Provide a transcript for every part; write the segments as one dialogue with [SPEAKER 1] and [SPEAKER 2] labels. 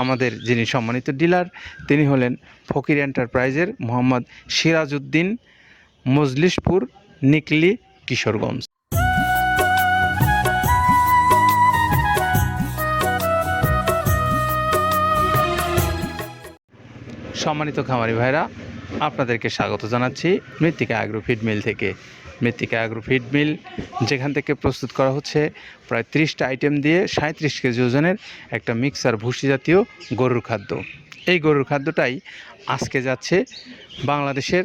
[SPEAKER 1] আমাদের যিনি সম্মানিত ডিলার, তিনি হলেন ফকির এন্টারপ্রাইজের মোহাম্মদ সিরাজউদ্দিন মজলিশপুর, নিকলি, কিশোরগঞ্জ। সম্মানিত খামারি ভাইরা আপনাদেরকে স্বাগত জানাচ্ছি মৃত্তিকা অ্যাগ্রো ফিড মিল থেকে। মৃত্তিকা অ্যাগ্রো ফিড মিল যেখান থেকে প্রস্তুত করা হচ্ছে প্রায় ত্রিশটা আইটেম দিয়ে সাঁত্রিশ কেজি ওজনের একটা মিক্সার ভুসি জাতীয় গরুর খাদ্য। এই গরুর খাদ্যটাই আজকে যাচ্ছে বাংলাদেশের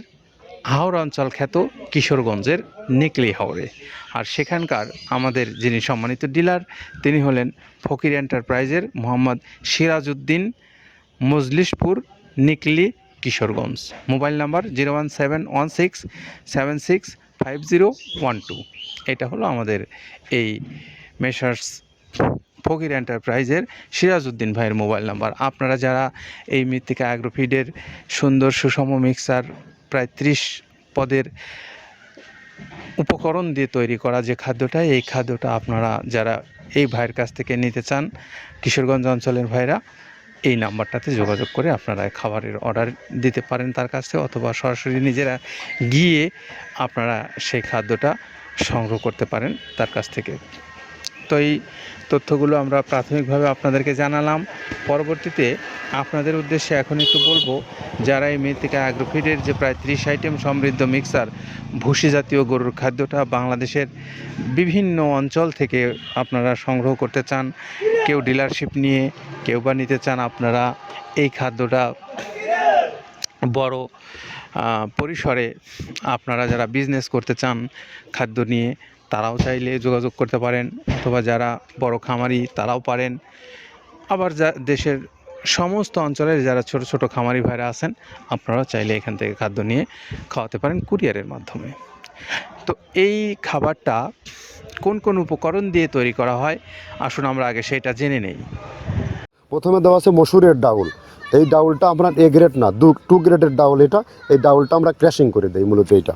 [SPEAKER 1] হাওড়া অঞ্চল খ্যাত কিশোরগঞ্জের নিকলি হাওড়ে। আর সেখানকার আমাদের যিনি সম্মানিত ডিলার, তিনি হলেন ফকির এন্টারপ্রাইজের Mohammad Sirajuddin Majlishpur Nikli Kishoreganj. Mobile number zero one seven one six seven six five zero one two. এটা হলো আমাদের এই মেশার্স ফকির এন্টারপ্রাইজের সিরাজউদ্দিন ভাইয়ের মোবাইল নাম্বার। আপনারা যারা এই মৃত্তিকা অ্যাগ্রোফিডের সুন্দর সুষম মিক্সার প্রায় ত্রিশ পদের উপকরণ দিয়ে তৈরি করা যে খাদ্যটা, এই খাদ্যটা আপনারা যারা এই ভাইয়ের কাছ থেকে নিতে চান, কিশোরগঞ্জ অঞ্চলের ভাইরা এই নাম্বারটাতে যোগাযোগ করে আপনারা খাবারের অর্ডার দিতে পারেন তার কাছে অথবা সরাসরি নিজেরা গিয়ে আপনারা সেই খাদ্যটা সংগ্রহ করতে পারেন তার কাছ থেকে। তো এই তথ্যগুলো আমরা প্রাথমিকভাবে আপনাদেরকে জানালাম। পরবর্তীতে আপনাদের উদ্দেশ্যে এখন একটু বলব, যারা এই মৃত্তিকা অ্যাগ্রোফিডের যে প্রায় ত্রিশ আইটেম সমৃদ্ধ মিক্সার, ভুসি জাতীয় গরুর খাদ্যটা বাংলাদেশের বিভিন্ন অঞ্চল থেকে আপনারা সংগ্রহ করতে চান, কেউ ডিলারশিপ নিয়ে, কেউ বা নিতে চান, আপনারা এই খাদ্যটা বড় পরিসরে আপনারা যারা বিজনেস করতে চান খাদ্য নিয়ে তারাও চাইলে যোগাযোগ করতে পারেন, অথবা যারা বড় খামারি তারাও পারেন। আবার যা, দেশের সমস্ত অঞ্চলের যারা ছোট ছোট খামারি ভাইরা আছেন আপনারা চাইলে এখান থেকে খাদ্য নিয়ে খাওয়াতে পারেন কুরিয়ারের মাধ্যমে। তো এই খাবারটা কোন কোন উপকরণ দিয়ে তৈরি করা হয়? আসুন আমরা আগে সেটা জেনে নেই।
[SPEAKER 2] প্রথমে দেওয়া আছে মসুরের ডাউল। এই ডাউলটা আপনার এ গ্রেড না, দু টু গ্রেডের ডাউল এটা। এই ডাউলটা আমরা ক্র্যাশিং করে দিই, মূলত এইটা।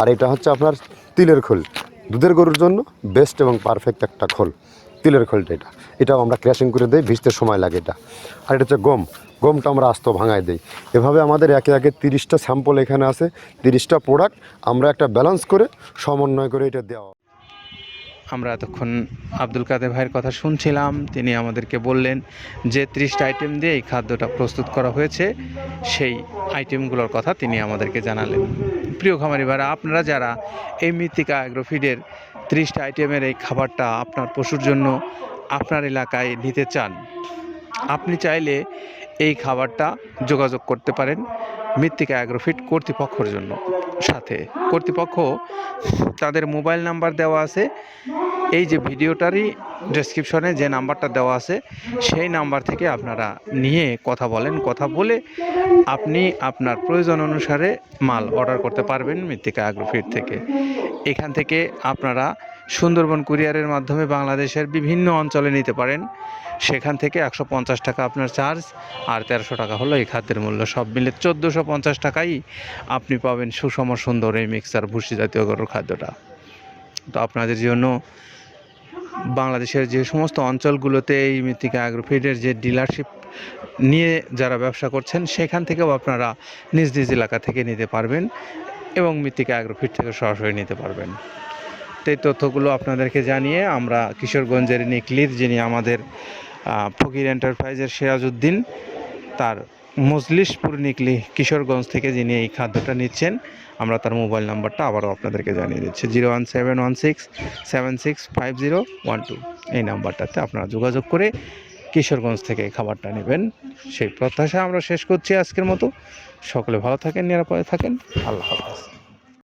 [SPEAKER 2] আর এটা হচ্ছে আপনার তিলের খোল। দুধের গরুর জন্য বেস্ট এবং পারফেক্ট একটা খোল। তিলের খোলটা এটা। এটাও আমরা ক্র্যাশিং করে দিই, ভিজতে সময় লাগে এটা। আর এটা হচ্ছে গম। গমটা আমরা আস্ত ভাঙায় দিই। এভাবে আমাদের একে একে তিরিশটা স্যাম্পল এখানে আছে, তিরিশটা প্রোডাক্ট আমরা একটা ব্যালেন্স করে সমন্বয় করে এটা দেওয়া
[SPEAKER 1] আমরা এতক্ষণ আব্দুল কাদের ভাইয়ের কথা শুনছিলাম। তিনি আমাদেরকে বললেন যে ত্রিশটা আইটেম দিয়ে এই খাদ্যটা প্রস্তুত করা হয়েছে, সেই আইটেমগুলোর কথা তিনি আমাদেরকে জানালেন। প্রিয় খামারি ভাইরা, আপনারা যারা এই মৃত্তিকা অ্যাগ্রোফিডের ত্রিশটা আইটেমের এই খাবারটা আপনার পশুর জন্য আপনার এলাকায় নিতে চান, আপনি চাইলে এই খাবারটা যোগাযোগ করতে পারেন মৃত্তিকা অ্যাগ্রোফিট কর্তৃপক্ষর জন্য। সাথে কর্তৃপক্ষ তাদের মোবাইল নাম্বার দেওয়া আছে এই যে ভিডিওটারই ডেসক্রিপশনে যে নাম্বারটা দেওয়া আছে, সেই নাম্বার থেকে আপনারা নিয়ে কথা বলেন। কথা বলে আপনি আপনার প্রয়োজন অনুসারে মাল অর্ডার করতে পারবেন মৃত্তিকা অ্যাগ্রোফিট থেকে। এখান থেকে আপনারা সুন্দরবন কুরিয়ারের মাধ্যমে বাংলাদেশের বিভিন্ন অঞ্চলে নিতে পারেন। সেখান থেকে একশো পঞ্চাশ টাকা আপনার চার্জ আর তেরোশো টাকা হলো এই খাদ্যের মূল্য। সব মিলে চোদ্দোশো পঞ্চাশ টাকাই আপনি পাবেন সুষম সুন্দর এই মিক্সার ভুসি জাতীয় গরুর খাদ্যটা। তো আপনাদের জন্য বাংলাদেশের যে সমস্ত অঞ্চলগুলোতে এই মৃত্তিকা অ্যাগ্রোফিডের যে ডিলারশিপ নিয়ে যারা ব্যবসা করছেন, সেখান থেকেও আপনারা নিজ নিজ এলাকা থেকে নিতে পারবেন এবং মৃত্তিকা অ্যাগ্রোফিড থেকে সরাসরি নিতে পারবেন। তো এই তথ্যগুলো আপনাদেরকে জানিয়ে আমরা কিশোরগঞ্জের নিকলির যিনি আমাদের ফকির এন্টারপ্রাইজের সিরাজউদ্দিন, তার মজলিশপুর নিকলি কিশোরগঞ্জ থেকে যিনি এই খাদ্যটা নিচ্ছেন, আমরা তার মোবাইল নাম্বারটা আবারও আপনাদেরকে জানিয়ে দিচ্ছি। Zero one seven one six, seven six, five zero one two. এই নাম্বারটাতে আপনারা যোগাযোগ করে কিশোরগঞ্জ থেকে খাবারটা নেবেন। সেই প্রত্যাশা আমরা শেষ করছি আজকের মতো। সকলে ভালো থাকেন, নিরাপদে থাকেন। আল্লাহ হাফেজ।